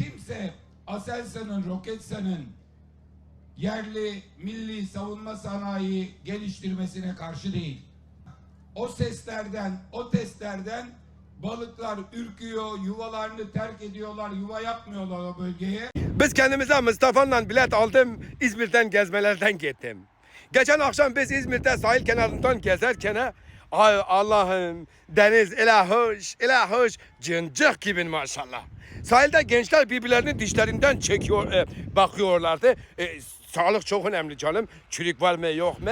kimse Aselsan'ın, Roketsan'ın yerli milli savunma sanayi geliştirmesine karşı değil. O seslerden, o testlerden balıklar ürküyor, yuvalarını terk ediyorlar, yuva yapmıyorlar o bölgeye. Biz kendimize Mustafa'yla bilet aldım. İzmir'den gezmelerden gittim. Geçen akşam biz İzmir'de sahil kenarından gezerken Allah'ım deniz ile hoş, ile hoş, cıncık gibi maşallah. Sahilde gençler birbirlerinin dişlerinden çekiyor, e, bakıyorlardı. E, sağlık çok önemli canım. Çürük var mı yok mu?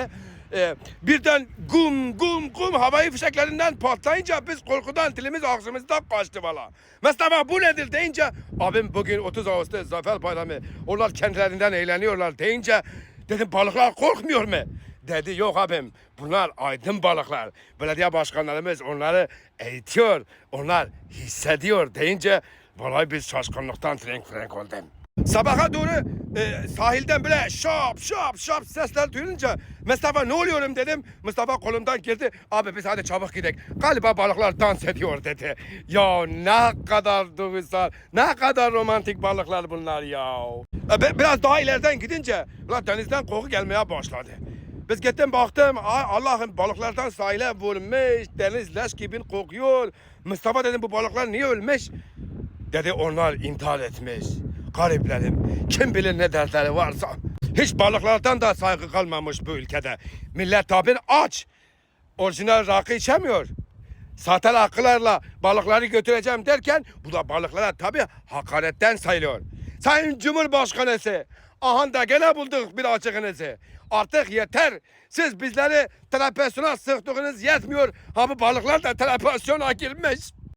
E, birden gum gum gum havai fişeklerinden patlayınca biz korkudan dilimiz ağzımızdan kaçtı valla. Mustafa bu nedir deyince abim bugün 30 Ağustos Zafer Bayramı onlar kendilerinden eğleniyorlar deyince dedim balıklar korkmuyor mu? Dedi yok abim bunlar aydın balıklar. Belediye başkanlarımız onları eğitiyor. Onlar hissediyor deyince vallahi biz şaşkınlıktan renk renk oldum. Sabaha doğru e, sahilden böyle şap şap şap sesler duyunca Mustafa ne oluyorum dedim. Mustafa kolumdan girdi. Abi biz hadi çabuk gidelim. Galiba balıklar dans ediyor dedi. Ya ne kadar duygusal, ne kadar romantik balıklar bunlar ya. E, biraz daha ileriden gidince la denizden koku gelmeye başladı. Biz gittim baktım Allah'ım balıklardan sahile vurmuş deniz leş gibi kokuyor. Mustafa dedim bu balıklar niye ölmüş? Dedi onlar intihar etmiş. Gariplerim. Kim bilir ne dertleri varsa. Hiç balıklardan da saygı kalmamış bu ülkede. Millet tabir aç. Orijinal rakı içemiyor. Sahte rakılarla balıkları götüreceğim derken bu da balıklara tabi hakaretten sayılıyor. Sayın Cumhurbaşkanısı aha da gene bulduk bir açığınızı. Artık yeter. Siz bizleri televizyona sıktığınız yetmiyor. Ha bu balıklar da televizyona girmiş.